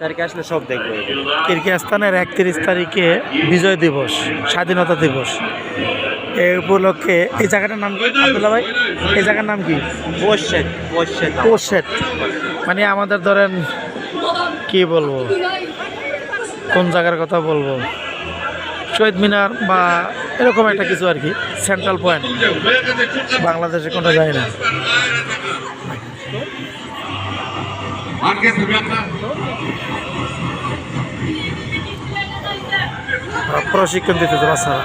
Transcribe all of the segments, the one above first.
তারিখে আসলে সব দেখবে। কিরগিজস্তানের একত্রিশ তারিখে বিজয় দিবস স্বাধীনতা দিবস। এই উপলক্ষে এই জায়গাটার নাম কি? আব্দুল্লাহ ভাই এই জায়গার নাম কি? পোশেট মানে আমাদের ধরেন কি বলব? কোন জায়গার কথা বলব? শহীদ মিনার বা এরকম একটা কিছু আর কি সেন্ট্রাল পয়েন্ট বাংলাদেশে কোনো যায় না। ওরা প্রশিক্ষণ দিতেছে বাচ্চারা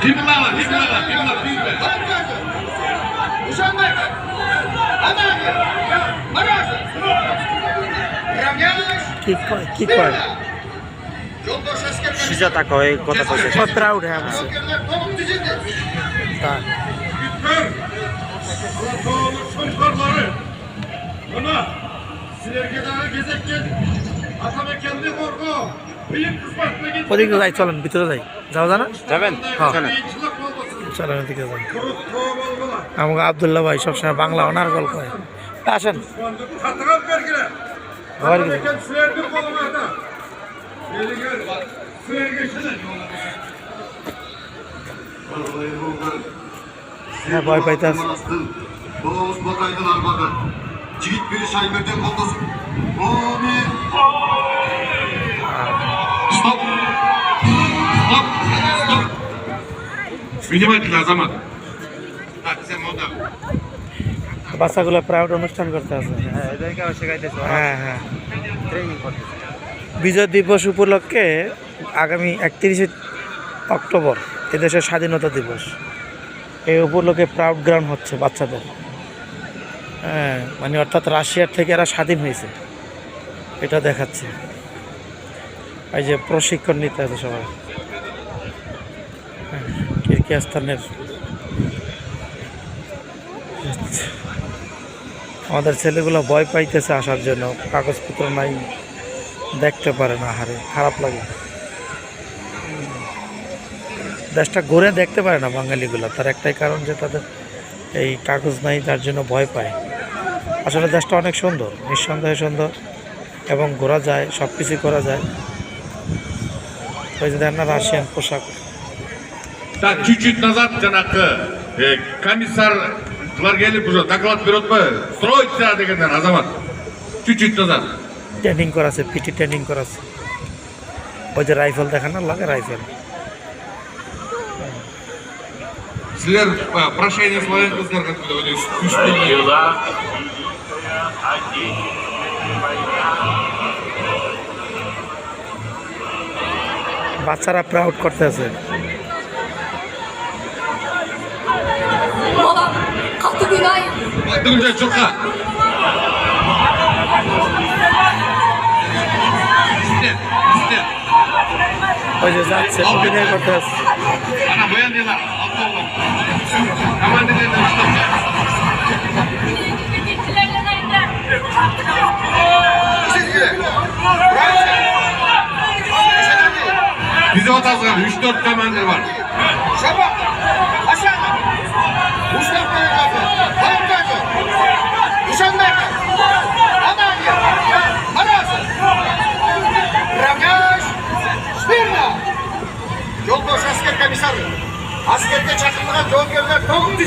Himlala, himlala, himla, himla. কি কয় কি কয় হ্যাঁ, তা ওদিকে যাই চলেন ভিতরে যাই। যাও যাওয়া যাবেন? হ্যাঁ। চলেন। ওদিকে যান আমাকে আবদুল্লাহ ভাই সবসময় বাংলা ওনার গল্প আসেন। ঘর হ্যাঁ ভয় পাইতাস Babamız Bakay'dan Arbakan. Yiğit biri Şaybet'in koltuğu. Amin. Stop. Stop. Stop. Minimal Azamat. বাচ্চাগুলো প্রাউড অনুষ্ঠান করতে আছে হ্যাঁ এদেরকে শেখাইতেছে হ্যাঁ হ্যাঁ ট্রেনিং করতেছে বিজয় দিবস উপলক্ষে আগামী একত্রিশে অক্টোবর এদেশের স্বাধীনতা দিবস। এই উপলক্ষে প্রাউড গ্রাউন্ড হচ্ছে বাচ্চাদের। হ্যাঁ মানে অর্থাৎ রাশিয়ার থেকে এরা স্বাধীন হয়েছে। এটা দেখাচ্ছে। এই যে প্রশিক্ষণ নিতে আছে সবাই। হ্যাঁ, কিরগিজস্তানের আমাদের ছেলেগুলো ভয় পাইতেছে আসার জন্য কাগজপত্র নাই। দেখতে পারে না হারে খারাপ লাগে দেশটা ঘুরে দেখতে পারে না বাঙালিগুলো তার একটাই কারণ যে তাদের এই কাগজ নাই যার জন্য ভয় পায় আসলে দেশটা অনেক সুন্দর নিঃসন্দেহে সুন্দর এবং ঘোরা যায় সব কিছু করা যায় ওই যে দেখেন না রাশিয়ান পোশাক Так, чуть-чуть назад, жаңағы э, комиссарлар келіп уже доклад береді ма строится дегендер азамат чуть-чуть назад ট্রেনিং করাছে পিটি ট্রেনিং করাছে ওই যে রাইফেল দেখেন না লাগে রাইফেল сіздер э, прошение славянсыздар Дела один. বাচ্চারা প্রাউড করতে আছে Baba kalktı günay. Hocadan çekti ne bakıyoruz? Ana boyan değil lan. Hemen dinledim. Bize at hazır. 3-4 komandır var. Şabak. Aşağı. Mustafa Yavaş. Hayır Kuşan Bey.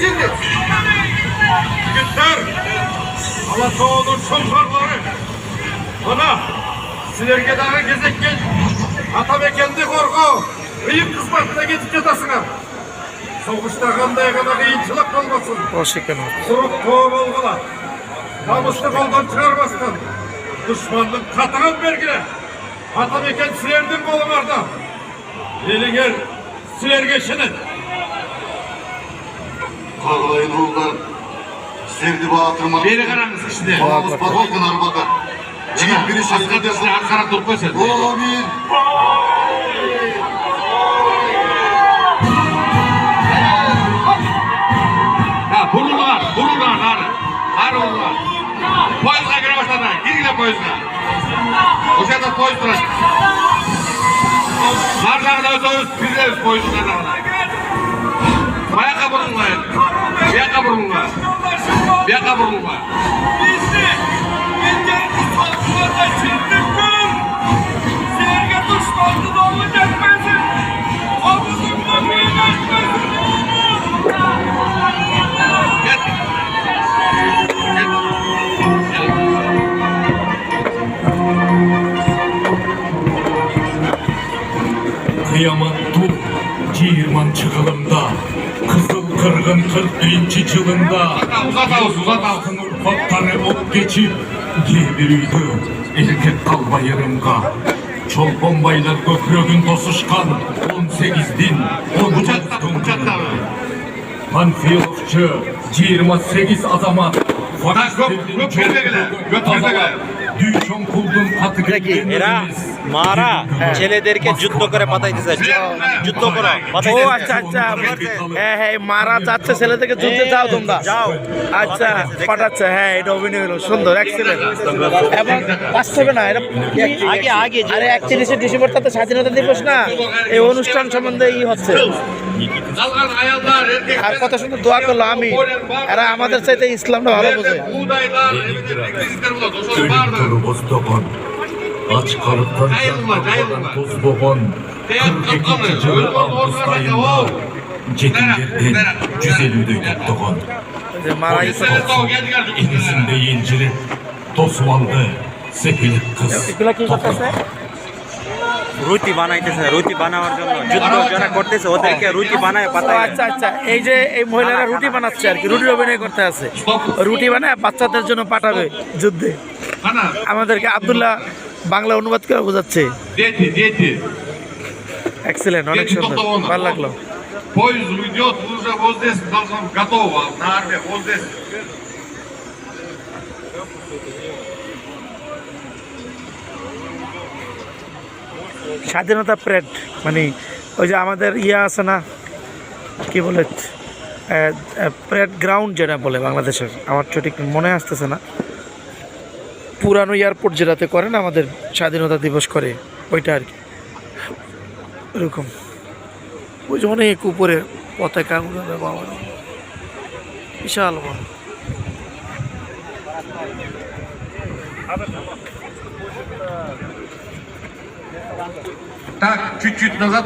çekildi. Güçler, Alatoğlu'nun şoförleri, bana Silerge'deki gezekken Atabekendi korku, kıyıp kısmakına geçip yatasına. Soğuşta kanday kadar kıyınçılık olmasın. Hoş geldin. Kurup toğum olgula, namuslu koldan çıkarmasın. Düşmanlık katığın bergine. Atabeken Siler'den kolun orada. Elinger Silerge'şinin. Karlayın oğullar. Sevdi bağıtırma. Beni kararınız içinde. Bağız bakın arbakar. Cihit bir iş. Arkadaşlar arkana durma sen. Oğlu bir. Burunlar, burunlar, nari. Nari burunlar. Poyuzuna göre başladı. Girgile poyuzuna. Uşakta poyuz durar. Narlarına öz öz, bizde öz poyuzuna. Ayakkabı bulmayın. Баяққа бұрын burunla. Bir yaka burunla. Gel. Gel. Gel. Kıyamet dur, Cihirman çıkılımda, Kızıl kırgın 41. yılında, Uzat uzat Cumhuriyet'in 41. yılında Altınur Kottan'ı ok geçip giydiriydi erkek kalba yarımga. Çol bombaylar gökürögün tosuşkan 18 din 19 gündür. Panfiyovçu 28 azamat Fakat gökürögüne gökürögüne এরা মারা ছেলেদেরকে যুদ্ধ করে পাঠাইতেছে যুদ্ধ করো ও আচ্ছা আচ্ছা হ্যাঁ হ্যাঁ মারা যাচ্ছে ছেলেদেরকে যুদ্ধে যাও তোমরা। যাও। আচ্ছা পাঠাচ্ছে হ্যাঁ এটা অভিনয় হলো সুন্দর এক্সেলেন্ট এবং বাস্তবে না এটা আগে আগে আরে একত্রিশে ডিসেম্বর তাতে স্বাধীনতা দিবস না এই অনুষ্ঠান সম্বন্ধে ই হচ্ছে. আর কত সুন্দর দোয়া করল আমি। এরা আমাদের চাইতে ইসলামটা ভালো বোঝে। রুটি বানাইতেছে রুটি বানাবার জন্য। যুদ্ধ যারা করতেছে ওদেরকে রুটি বানায় পাতা আচ্ছা আচ্ছা। এই যে এই মহিলারা রুটি বানাচ্ছে আর কি রুটি অভিনয় করতে আছে। রুটি বানায় বাচ্চাদের জন্য পাঠাবে যুদ্ধে। আমাদেরকে আব্দুল্লাহ বাংলা অনুবাদ করে বোঝাচ্ছে diyeti, diyeti. এক্সেলেন্ট অনেক সুন্দর ভালো লাগলো Поезд уйдет, уже вот здесь должно готово. На армии, вот здесь. স্বাধীনতা প্যারেড মানে ওই যে আমাদের ইয়া আছে না কি বলে প্যারেড গ্রাউন্ড যেটা বলে বাংলাদেশের আমার সঠিক মনে আসতেছে না পুরানো এয়ারপোর্ট যেটাতে করে না আমাদের স্বাধীনতা দিবস করে ওইটা আর কি এরকম ওই যে অনেক উপরে পতাকা উড়াবে বাবা রে। বিশাল বড় Так, чуть-чуть назад